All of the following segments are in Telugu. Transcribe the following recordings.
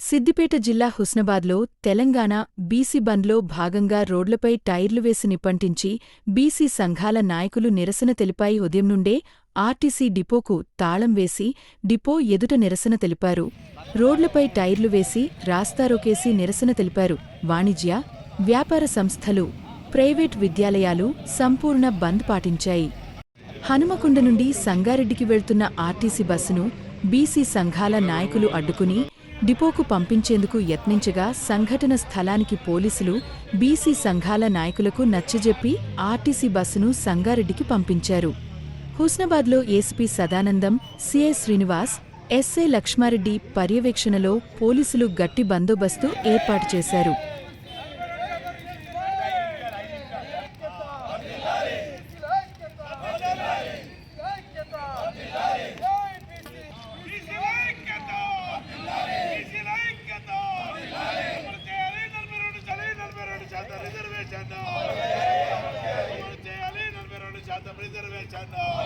సిద్దిపేట జిల్లా హుస్నాబాద్లో తెలంగాణ బీసీ బంద్లో భాగంగా రోడ్లపై టైర్లు వేసి నిప్పంటించి బీసీ సంఘాల నాయకులు నిరసన తెలిపాయి. ఉదయం నుండే ఆర్టీసీ డిపోకు తాళం వేసి డిపో ఎదుట నిరసన తెలిపారు. రోడ్లపై టైర్లు వేసి రాస్తారోకేసి నిరసన తెలిపారు. వాణిజ్య వ్యాపార సంస్థలు ప్రైవేట్ విద్యాలయాలు సంపూర్ణ బంద్ పాటించాయి. హనుమకొండ నుండి సంగారెడ్డికి వెళ్తున్న ఆర్టీసీ బస్సును బీసీ సంఘాల నాయకులు అడ్డుకుని డిపోకు పంపించేందుకు యత్నించగా సంఘటన స్థలానికి పోలీసులు బీసీ సంఘాల నాయకులకు నచ్చజెప్పి ఆర్టీసీ బస్సును సంగారెడ్డికి పంపించారు. హుస్నాబాద్లో ACP Sadanandam CI Srinivas SA Lakshmareddy పర్యవేక్షణలో పోలీసులు గట్టి బందోబస్తు ఏర్పాటు చేశారు. బీసీల వ్యతిరేకులారా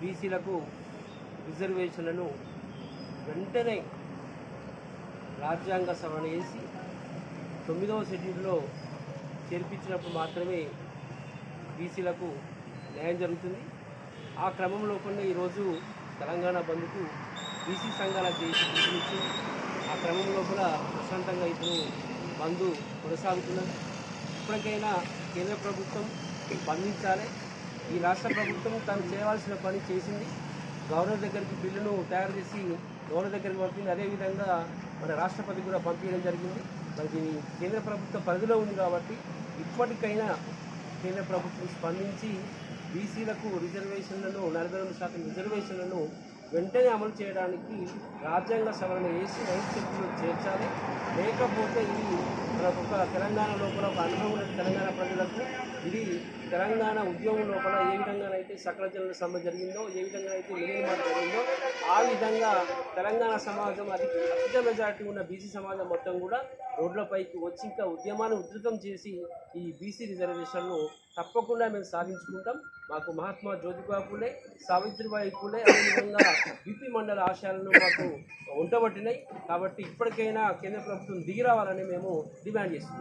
బీసీలకు రిజర్వేషన్లను వెంటనే రాజ్యాంగ సవరణ చేసి తొమ్మిదవ షెడ్యూల్లో చేర్పించినప్పుడు మాత్రమే బీసీలకు న్యాయం జరుగుతుంది. ఆ క్రమంలో కొన్ని ఈరోజు తెలంగాణ బంద్కు బీసీ సంఘాల చేసి పిలుపునిచ్చింది ఆ క్రమం లోపల ప్రశాంతంగా ఇప్పుడు బంద్ కొనసాగుతున్నది. ఇప్పటికైనా కేంద్ర ప్రభుత్వం స్పందించాలి ఈ రాష్ట్ర ప్రభుత్వం తను చేయవలసిన పని చేసింది. గవర్నర్ దగ్గరికి బిల్లును తయారు చేసి గవర్నర్ దగ్గరికి పంపింది? అదేవిధంగా మన రాష్ట్రపతి కూడా పంపించడం జరిగింది. మరి దీని కేంద్ర ప్రభుత్వ పరిధిలో ఉంది కాబట్టి ఇప్పటికైనా కేంద్ర ప్రభుత్వం స్పందించి బీసీలకు రిజర్వేషన్లను నలభై రెండు శాతం రిజర్వేషన్లను వెంటనే అమలు చేయడానికి రాజ్యాంగ సవరణ చేసి రైతు చేర్చాలి. లేకపోతే ఇది మనకు ఒక తెలంగాణ లోపల ఒక అనుభవం ఉన్న తెలంగాణ ప్రజలకు ఇది తెలంగాణ ఉద్యమం లోపల ఏ విధంగానైతే సకల జనుల సమ్మె జరిగిందో ఏ విధంగా అయితే మిగిలిన జరిగిందో ఆ విధంగా తెలంగాణ సమాజం అది అత్యంత మెజారిటీ ఉన్న బీసీ సమాజం మొత్తం కూడా రోడ్లపైకి వచ్చి ఇంకా ఉద్యమాన్ని ఉధృతం చేసి ఈ బీసీ రిజర్వేషన్ను తప్పకుండా మేము సాధించుకుంటాం. మాకు మహాత్మా జ్యోతిబా పూలే సావిత్రిబాయి పూలే అదేవిధంగా బీపీ మండల ఆశయాలను మాకు ఉండబట్టినాయి. కాబట్టి ఇప్పటికైనా కేంద్ర ప్రభుత్వం దిగిరావాలని మేము డిమాండ్ చేస్తున్నాం.